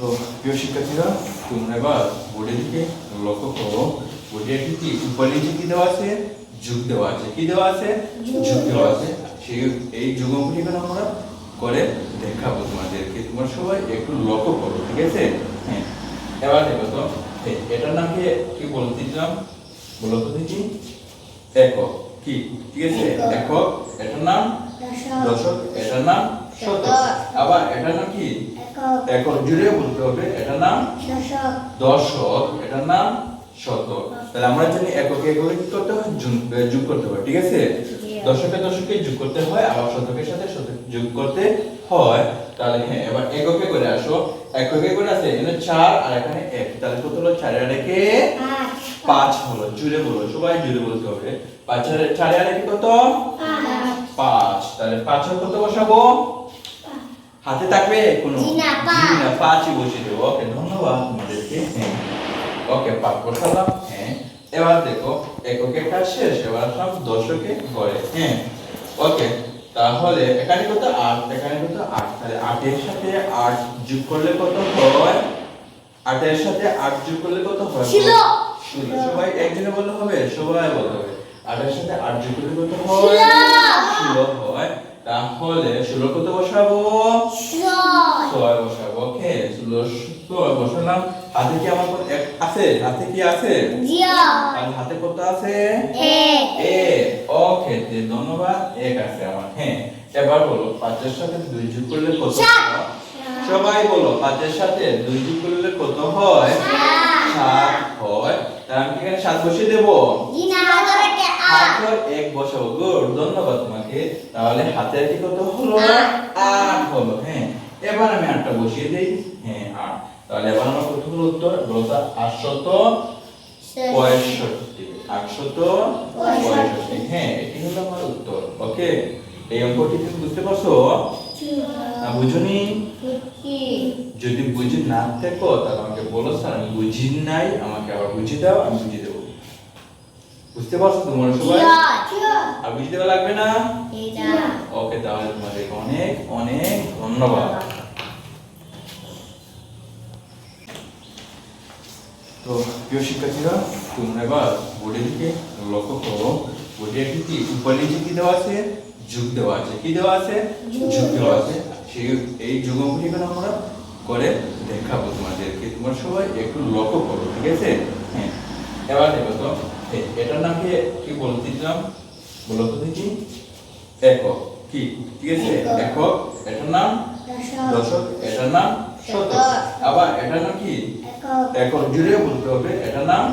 তো প্রিয় শিক্ষার্থীরা তোমরা এবার বোর্ডের দিকে লক্ষ্য করো। বোর্ডে একটি কি? উপরে নিচে কি দেওয়া আছে? যুগ দেওয়া আছে। কি দেওয়া আছে? যুগ। দেওয়া আছে। সেই এই যুগগুলি এখন আমরা করে দেখাবো তোমাদেরকে। তোমার সবাই একটু লক্ষ্য করো ঠিক আছে? হ্যাঁ। এবার দেখো তো এটার নাম কি? কি বলতেছিলাম বলো তো দেখি। একক। কি? ঠিক আছে। একক। এটার নাম? দশক। এটার নাম? শতক আবার এটার নাম কি? এখন জুড়ে বলতে হবে এটার নাম দশক। এটার নাম শতক। তাহলে আমরা জানি এককে এককে কি করতে হয়? যোগ- করতে হয় ঠিক আছে? দশকে দশকে যোগ করতে হয় আবার শতকের সাথে শতক যোগ করতে হয়। তাহলে হ্যাঁ এবার এককে করে আসো। এককে করে আছে এখানে চার আর এখানে এক। তাহলে কত হলো? চার আর একে পাঁচ। হলো জুড়ে বলো সবাই জুড়ে বলতে হবে। পাঁচ আর চার আর একে কত? পাঁচ। তাহলে পাঁচ আর কত বসাবো? হাতে থাকবে কোনো না, পাঁচই বসিয়ে দেবো। ওকে ধন্যবাদ তোমাদেরকে। হ্যাঁ। ওকে পাঁচ বসালাম। হ্যাঁ। এবার দেখো এককে কাজ শেষ এবার সব দশকে করে হ্যাঁ। ওকে তাহলে এখানে কত আট? এখানে কত আট? তাহলে আটের সাথে আট যোগ করলে কত হয়? আটের সাথে আট যোগ করলে কত হয়? ষোলো। ষোলো। সবাই একজনে বললে হবে সবাই বলতে হবে। আটের সাথে আট যোগ করলে কত হয়। ষোলো হয়। তাহলে ষোলো কত বসাবো? ছয়। বসাবো ওকে। ষোলো ছয় বসালাম। হাতে কি আমার এক আছে? হাতে কি আছে? আর হাতে কত আছে? এ ওকে ধন্যবাদ। এক আছে আমার হ্যাঁ। এবার বলো পাঁচের সাথে দুই যোগ করলে কত? সবাই বলো পাঁচের সাথে দুই যোগ করলে কত হয়? সাত। হয়। তাহলে আমি কি এখানে সাত বসিয়ে দেবো। হাতের এক বসাবো গুড ধন্যবাদ তোমাকে। তাহলে হাতের কি কত হলো? আট। হলো হ্যাঁ। এবার আমি আটটা বসিয়ে দেই। হ্যাঁ আট। তাহলে এবার আমার কত হলো উত্তর বলো তো আটশত পঁয়ষট্টি। আটশত পঁয়ষট্টি। হ্যাঁ এটি হলো আমার উত্তর। ওকে এই অঙ্কটি তুমি বুঝতে পারছ? না বুঝুনি? যদি বুঝি না থাকো তাহলে আমাকে বলো স্যার আমি বুঝি নাই আমাকে আবার বুঝিয়ে দাও আমি বুঝিয়ে দেবো। বুঝতে পারছ তোমরা সবাই? আর বুঝতে লাগবে না? ওকে তাহলে তোমাদেরকে অনেক অনেক ধন্যবাদ। তো প্রিয় শিক্ষার্থীরা তোমরা এবার বোর্ডের দিকে লক্ষ্য করো। বোর্ডে একটি কি? উপরে কি দেওয়া আছে? যুগ দেওয়া আছে। কি দেওয়া আছে? যুগ। যুগ দেওয়া আছে। সেই এই যুগগুলি এখন আমরা করে দেখাবো তোমাদেরকে। তোমরা সবাই একটু লক্ষ্য করো ঠিক আছে? হ্যাঁ। এবার দেখো তো। এটার নাম কি কি বলতেছিলাম বলো তো দেখি। একক কি? ঠিক আছে? একক। একক এটার নাম? দশক। এটার নাম? শতক। আবার এটার নাম কি? এখন জুড়ে বলতে হবে। এটার নাম?